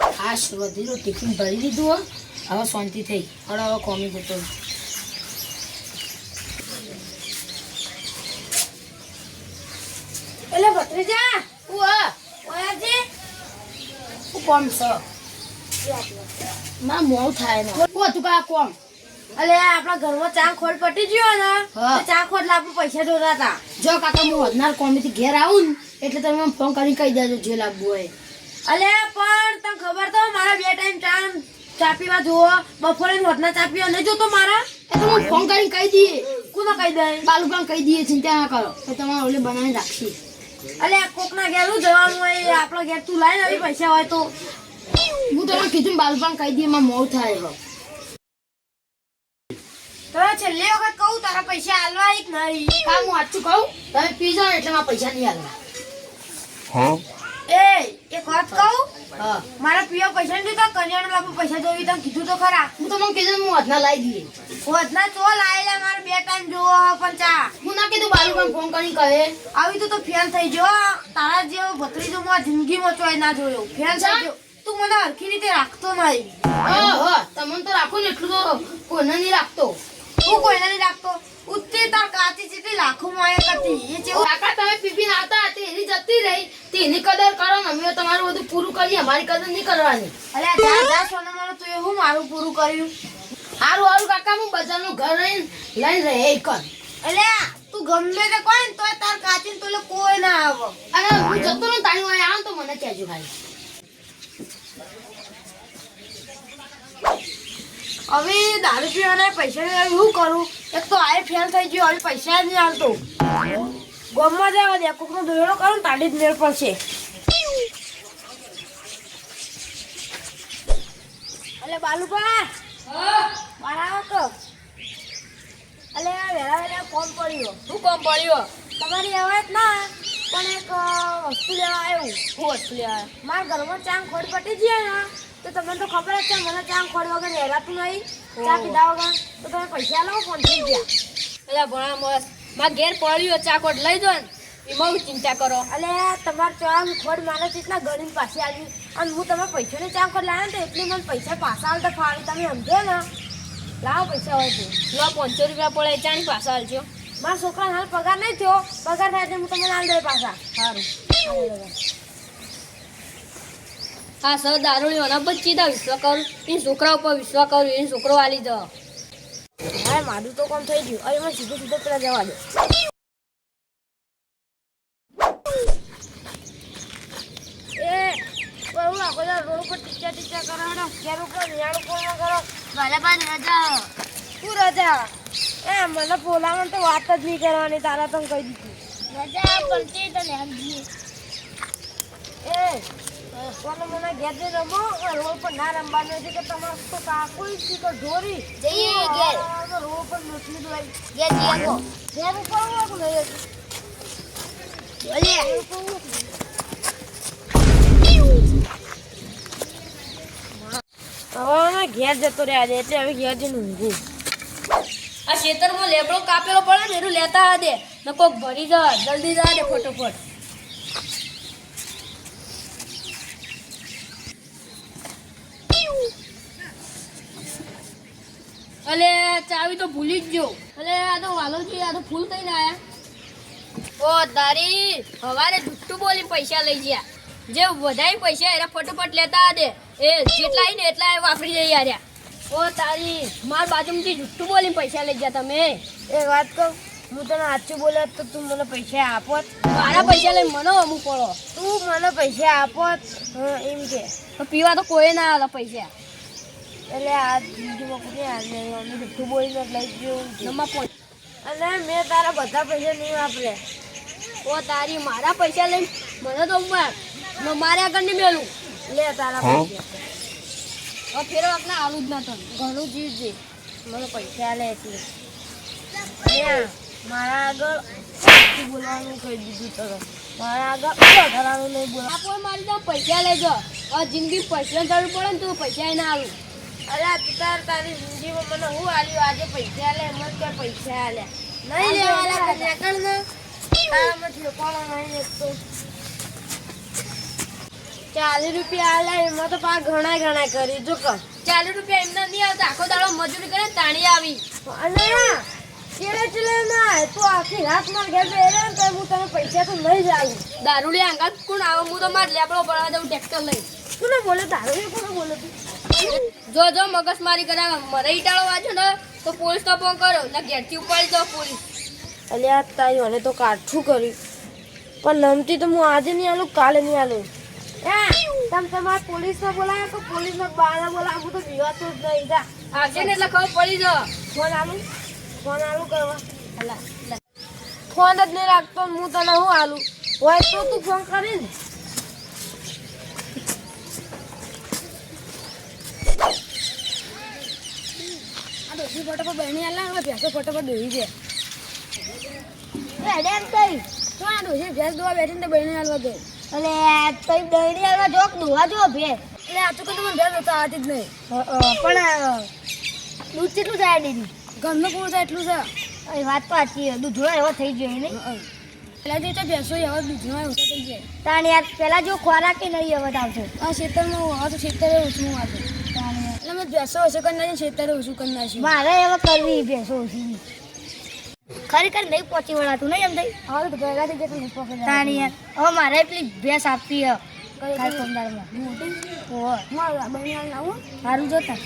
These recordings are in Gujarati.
આ વધીનું ટિફિન ભરી દીધું હવે શાંતિ થઈ. હવે હવે કોમી જતો. એટલે ભત્રીજા હું કોમ છે? માં મોડું થાય ને. હતું કા કોમ? અલે આપણા ઘરમાં ચા ખોટ પટી ગયો ને. ચા ખોટ લાવવા પૈસા જોતા હતા. જો કાકા હું વધનાર કોમેથી ઘેર આવું ને એટલે તમે ફોન કરીને કહી દેજો જે લાવવું હોય. અલે પણ તને ખબર તો મારા બે ટાઈમ ચા ચા પીવા જોવો બપોરે ને હોટના ચા પીવા નહીં જોતો મારા? એ તો હું ફોન કરીને કહી દઈએ. કોને કહી દે? બાલુભાઈ કહી દઈએ ચિંતા ના કરો. તો તમારે ઓલે બનાવી રાખશી. અલે કોક ના ઘેર હું જવાનું હોય આપણો ઘેર તું લાઈને આવી પૈસા હોય તો. હું તમને કીધું બાલુભાઈ કહી દઈએ એમાં મોં થાય હવે. તો છેલ્લી વખત કહું તારા પૈસા આલવા એક નહીં? કામ હું સાચું કહું. તમે પીજો એટલે મારા પૈસા નહીં આલવા એ એક વાત કહું? મારા પીવા પૈસા નહીં જોતા કન્યાનો લાભ પૈસા જોવી તમે કીધું તો ખરા. હું કીધું હું વધના લાવી દઈએ. હોતના તો લાયેલા મારે બે ટાઈમ જોવો પણ ચા. હું ના કીધું બાલુભાઈ ફોન કરી કહે. આવી તો તો ફેલ થઈ ગયો તારા જેવો ભત્રીજો માં જિંદગીમાં ચોય ના જોયો. ફેલ થઈ ગયો. તું મને હરખી રીતે રાખતો નહીં તમને તો રાખો ને એટલું તો કોઈને નહીં રાખતો. તું કોઈને નહીં રાખતો? ઉત્તી તાર કાચી ચીટી લાખો માયા કરતી એ જે કાકા તમે પીપી આવતા તે એની જતી રહી. તેની કદર કરો ને અમે તમારું બધું પૂરું કરીએ અમારી કદર નહીં કરવાની. અલે જા જા સોના મારો તું એવું મારું પૂરું કર્યું? હારું હારું કાકા હું બજારનું ઘર લઈને લઈને રહે કર. એટલે તું ગમે તે કોઈ ને તોય તાર કાચી તો કોઈ ના આવો. અને હું જતો ને તારી વાળે આવું તો મને કહેજો ખાલી હવે દારૂ પીવાના પૈસા નહીં શું કરું? એક તો આ ફેલ થઈ ગયો હવે પૈસા નહીં આવતો ગમમાં જવા દે કોકનો દોયડો કરું ને તાડી જ મેળ પડશે. અલે બાલુભા મારા આવો તો અલે વેલા વેલા કોમ પડ્યો. શું કોમ પડ્યો? તમારી અવાજ ના પણ એક વસ્તુ લેવા આવ્યું શું વસ્તુ લેવા મારા ઘરમાં ચાંગ ખોડ પટી ગયા ને. તો તમને તો ખબર જ છે મને ચાંગ ખોડ વગર રહેવાતું નહીં. ચા પીધા વગર તો તમે પૈસા લો ફોન થઈ ગયા એટલે ભણા મસ્ત મારા ઘેર પડ્યો ચા ખોડ લઈ દો ને. એમાં ચિંતા કરો. એટલે તમારે ચાંગ ખોડ મારે એટલા ગણીને પાછી આવી. અને હું તમે પૈસાને ચા ખોડ લાવ્યા તો એટલે મને પૈસા પાછા આવતા ફાવી. તમે સમજો ને. લાવો પૈસા હોય તો લો પાંચસો રૂપિયા પડે ચાની પાછા આવજો. મારા છોકરાને હાલ પગાર નહીં થયો. પગાર થાય એટલે હું તમને લાવી દઉં પાછા. સારું હા સર દારૂની ઓના પર ચીધા વિશ્વાસ કરું. એ છોકરા ઉપર વિશ્વાસ કરું એ છોકરો વાલી દો હા મારું તો કોમ થઈ ગયું. હવે મને સીધું સીધું પેલા જવા દે. એ બહુ આખો રોડ ઉપર ટીચા ટીચા કરાવડો ઘેર ઉપર નિયાળ ઉપર કરો? કરો ભાઈ રજા. શું રજા? એ મને બોલાવવાનું તો વાત જ નહીં કરવાની તારા તો કહી દીધું. રજા પડતી તને સમજી એ કોને મને ઘેર જઈ રમો રોડ પર ના રમવાનું છે કે તમારે તો કાકુ છે કે ઢોરી? જઈએ ઘેર. રોડ પર નોટલી દોઈ ઘેર જઈએ કો ઘેર ઉપર હું નહીં? હવે અમે ઘેર જતો રહ્યા છે એટલે હવે ઘેર જઈને ઊંઘું. આ ખેતરમાં લેબડો કાપેલો પડે ને એનું લેતા દે. ને કોક ભરી જા જલ્દી જા દે ફટોફટ. અલે ચાવી તો ભૂલી જ ગયો. અલે આ તો વાલોજી આ તો ફૂલ થઈને આયા. ઓ તારી હવારે જુઠ્ઠું બોલી પૈસા લઈ ગયા. જે વધારે પૈસા એના ફટોફટ લેતા દે. એ જેટલા ને એટલા એ વાપરી જઈ આર્યા ઓ તારી માર બાજુમાંથી જુઠ્ઠું બોલીને પૈસા લઈ ગયા તમે. એ વાત કહું હું તને સાચું બોલ્યો તો તું મને પૈસા આપો મારા પૈસા લઈ મને અમુક પડો. તું મને પૈસા આપોત. હા, એમ કે. પીવા તો કોઈ ના આવે પૈસા. એટલે આ જિંદગીમાં કોઈ હાલ નહીં અમે જથ્થું બોલીને લઈ ગયું અને મેં તારા બધા પૈસા નહીં વાપરે ઓ તારી મારા પૈસા લઈને મને તો માર ન મારે આગળ નહીં મેલું. લે તારા પૈસા. ફેરો આપણે આલું જ ના થયું ઘણું જીવજે મને પૈસા લે એટલે. મારા આગળ બોલવાનું કહી દીધું તરફ મારા આગળ વધારાનું નહીં બોલા મારી તો પૈસા લેજો. જિંદગી પૈસા જરૂર પડે ને તો પૈસા ના આલું. અરે તું તાર તારી જિંદગીમાં મને હું આલ્યું? આજે પૈસા લે મને કે પૈસા લે નહીં લેવાના કન્યા કર ને તારામાંથી કોણ નહીં એક ચાલીસ રૂપિયા આલે એમાં તો પા ઘણા ઘણા કરી. જો કર. ચાલીસ રૂપિયા એમના નહીં આવતા. આખો દાડો મજૂરી કરે તાણી આવી. અને ચેલે ચેલે ના તો આખી રાત માર ઘેર બેરે તો હું તને પૈસા તો નહીં જ આલું. દારૂડી આંગાત કોણ આવો? હું તો માર લેબડો પડવા દઉં ટ્રેક્ટર લઈ કોને બોલે? તારું કોણ બોલે તું? જો જો મગજ મારી કરાવે. મરે ઈટાળો વાંચો ને તો પોલીસ તો ફોન કરો ને ઘેરથી ઉપાડી દો પોલીસ. અલ્યા તારી મને તો કાઠું કર્યું. પણ નમતી તો હું આજે નહીં આલું કાલે નહીં આલું. તમે તમારા પોલીસને બોલાવે તો પોલીસને બાળા બોલાવો તો બીવાતો જ નહીં. જા. આજે ને એટલે ખબર પડી જો. ફોન આલું? ફોન આલું કરવા. અલા. ફોન જ નહીં રાખતો હું તને હું આલું? હોય તો તું ફોન કરી ફોટો બહેની આલા હવે ભેંસો ફોટો પર દોરી છે ડેમ કઈ? તો આ ડોસી ભેંસ દોવા બેઠી ને બહેની આલવા દો. અને તઈ દહીડી આવા જોક દુવા જો ભે એટલે આ તો ભેંસ દોતા આવતી જ નહીં. પણ દૂધ કેટલું જાય દીદી ઘરનું પૂરું થાય એટલું છે. એ વાત તો સાચી છે દૂધ એવો થઈ ગયો નહીં? પેલા જે તો ભેંસો હવે દૂધનો થઈ જાય તાણ યાર પેલા જો ખોરાક કે નહીં હવે આવશે આ ખેતરમાં હવે તો ખેતરે ઓછું વાતું. એટલે મેં ભેંસો ઓછું કરી નાખી ખેતરે ઓછું કરી નાખ્યું મારે હવે કરવી ભેંસો ઓછી. ખરેખર નહીં પહોંચી વળાતું નહીં એમ થઈ હવે તો ભેગા થઈ ગયા નહીં. તાણી યાર હવે મારે પેલી ભેંસ આપવી હે સારું જોતા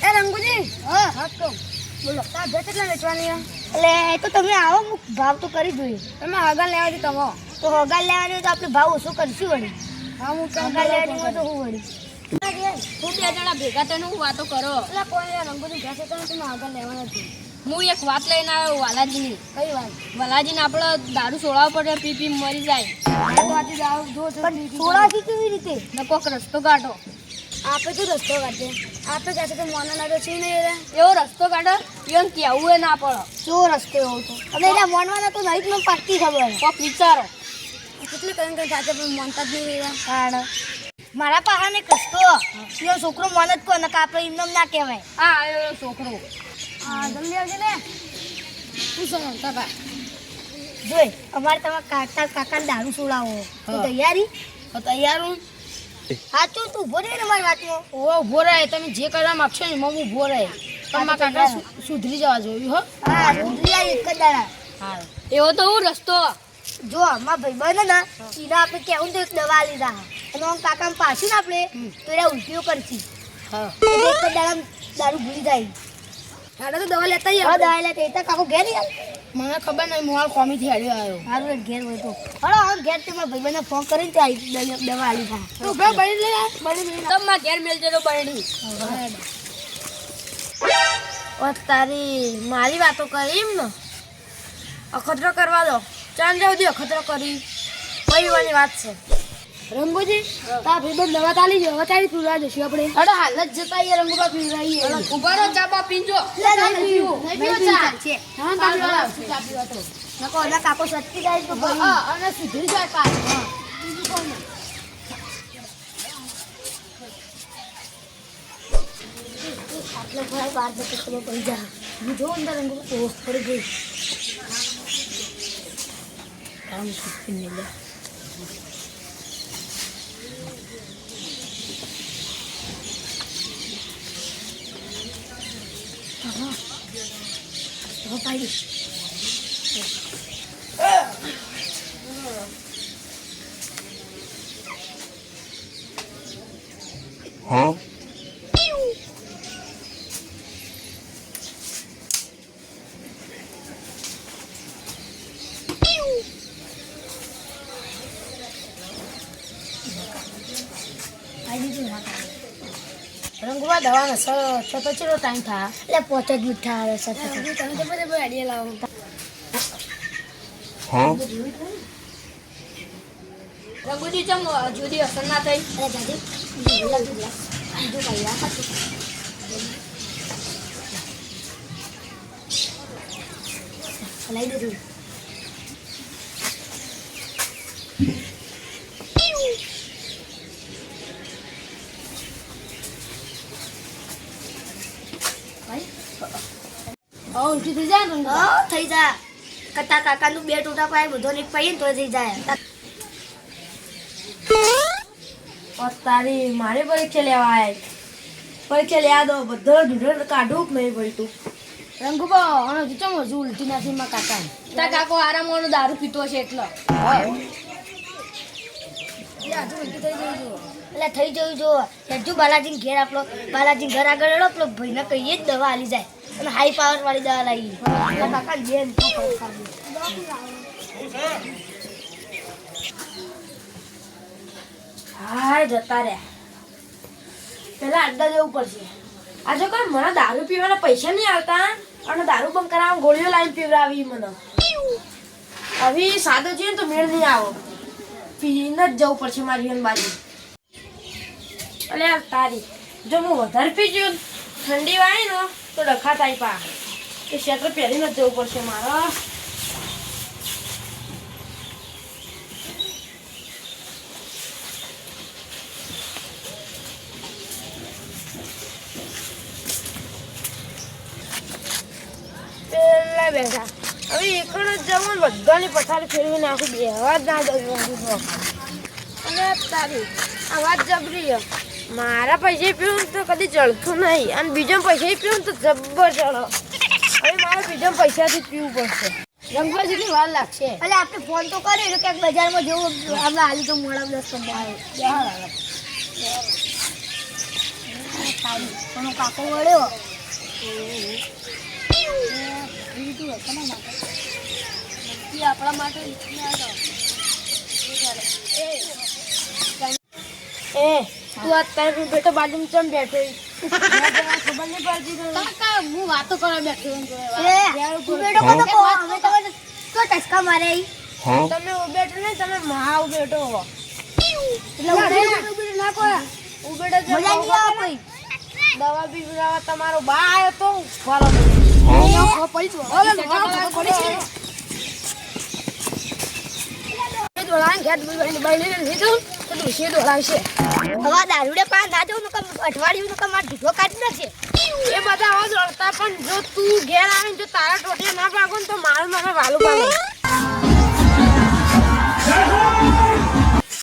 એ રંગુજી! હા. હા તો બોલો. તાર ભેંસ કેટલા વેચવાની? એટલે એ તો તમે આવો હું ભાવ તો કરી જોઈએ તમે હગા લેવા દે તમે તો હગાર લેવાની તો આપણે ભાવ ઓછો કરશું વળી. હા હું હગાર લેવાની તો હું વળી. હું બે જણા ભેગા થઈને હું વાતો કરો. એટલે કોઈ રંગુજી ભેંસ તો તમે લેવા નથી હું એક વાત લઈને આવ્યો વાલાજીની. કઈ વાત? વાલાજીને આપણે દારૂ છોડાવવો પડે પી પી મરી જાય. પણ કેવી રીતે? ને રસ્તો કાઢો. આપે તો રસ્તો કાઢે આપે કહેશે તો મોના ના તો છે નહીં એવો રસ્તો કાઢો એમ કહેવું એ ના પડો. કેવો રસ્તો એવો તો અને એટલે મોનવાના તો નહીં જ મને પાક્કી ખબર. કોક વિચારો. કેટલી કઈ કઈ સાથે પણ માનતા જ નહીં કારણ મારા પાહાને કસતો એનો છોકરો મન જ કોને કે આપણે એમને ના કહેવાય. હા આવ્યો છોકરો. હા જલ્દી આવજે ને. શું સમજતા તા જોઈ. અમારે તમારા કાકા કાકાને દારૂ છોડાવો તો તૈયારી? તો તૈયાર હું. સાચું તું ઊભો રહે ને મારી વાતમાં? ઓ ઊભો રહે. તમે જે કરવા માગશો ને એમાં હું ઊભો રહે. તમારા કાકા સુધરી જવા જોયું હો. હા સુધરી જાય એક જ દાડા. હા. એવો તો હું રસ્તો. જો અમારા ભાઈ બને ને એને આપણે કેવું તો એક દવા લીધા અને કાકા પાછું ને આપણે તો એના ઉલટીઓ કરતી હા. દારૂ ભૂલી જાય. દાદા તો દવા લેતા હા દવા લેતા એ તો કાકો ઘેર મને ખબર નહીં મોબાઈલ કોમી થી હાલ્યો આવ્યો. મારું એક ઘેર હોય તો. હલો હવે ઘેર તે મારા ભાઈબંધને ફોન કરીને તે આવી દવા- આલી થા તું બે બળી લે બળી લે તમમાં ઘેર મેલ તો બળી તારી મારી વાતો કરી એમ ને? અખતરો કરવા દો. ચાંદ જાવ દે અખતરો કરી. પરિવારની વાત છે. રંગોજી? તા ભાઈબંધ દવા તાલી જો હવે તારી પીવા જશું આપણે. અરે હાલ જ જતા એ રંગોબા પીવડાવીએ ઊભા રહો ચા બા પીજો નહીં પીવું. નહીં પીવું છે હા તારી પીવા ચા પીવા તો નકો ઓલા કાકો સચ્ચી જાય તો હા અને સુધરી જાય પાછું આટલો ભાઈ બાર બકે ખબર પડી જા હું જો અંદર રંગો ઓહ પડી ગઈ. કામ સુખી મિલે હવે પાડી Huh? પાડી દીધું ના પાડી દવાનો છ તો ચેલો ટાઈમ થાય એટલે પોતે જ મીઠા આવે છે. તમે તો બધે આઈડિયા લાવો. હા? રંગોજી ચમ જુદી અસર ના થઈ? અરે દાદી લઈ દીધું. હા ઉલટી થઈ જાય ને થઈ જાય. કટા કાકાનું બે ટૂટા પાય બધો ને પાઈ તો થઈ જાય. તારી મારે પરીક્ષા લેવા આવ્યા પરીક્ષા લેવા દો બધો ઢૂંઢો કાઢું નહીં પડતું રંગુબા હજુ ચમ હજુ ઉલટી નથી માં કાકા તાર કાકો આરામવાનો દારૂ પીતો છે એટલે. એટલે થઈ જવું જો. હજુ બાલાજી ઘેર આપણો બાલાજી ઘર આગળ એડો પેલો ભાઈને કહીએ જ દવા આલી જાય. અને હાઈ પાવર વાળી દવા લાવી કાકા ખાધી. હા જતા રહ્યા. પેલા અડધા જવું પડશે. આજે કોઈ મને દારૂ પીવાના પૈસા નહીં આવતા અને દારૂ બંધ કરાવવા ગોળીઓ લાવીને પીવડાવી મને. હવે સાદો છે તો મેળ નહીં આવો. પીને જ જવું પડશે મારી બાજુ. અલે આ તારી. જો હું વધારે પી ઠંડી વાય ને, તો ડખા થાય પા. એ ક્ષેત્ર પહેરીને જવું પડશે મારો. બેઠા. હવે એકણ જ જવું બધાની પથારી ફેરવી નાખું બે અવાજ ના જવું અને તારી વાત જબરી. મારા પૈસા પીવું તો કદી ચડતું નહીં. અને બીજા પૈસા પીવું તો જબ્બર ચડો હવે મારે બીજા પૈસાથી પીવું પડશે. રંગવા જેટલી વાર લાગશે. એટલે આપણે ફોન તો કર્યો એટલે ક્યાંક બજારમાં જવું આપણે હાલી તો મોડા દસ પણ કાકો વળ્યો. આપણા માટે એ તું આ તારી બેટો બાજુમાં ચમ બેઠો ખબર નહીં પડતી? કાકા હું વાતો કરવા બેઠો અમે તો મારે તમે નહીં તમે મહા હો. એટલે ઉભે ઉભે ના કહો ઉભેટો જે મજા નહીં આવે કોઈ. દવા બી તમારો બા આવ્યો તો ફોલો પડી દોડાણ ઘેર બળી લીધું તો ડુસી દોડાવશે હવે દારૂડે પા ના જવું નકર અઠવાડિયું નકર માર ઢીકો કાઢી નાખશે એ બધા આવા જ પણ જો તું ઘેર આવીને જો તારા ટોટિયા ના પાકો ને તો મારું મને વાલું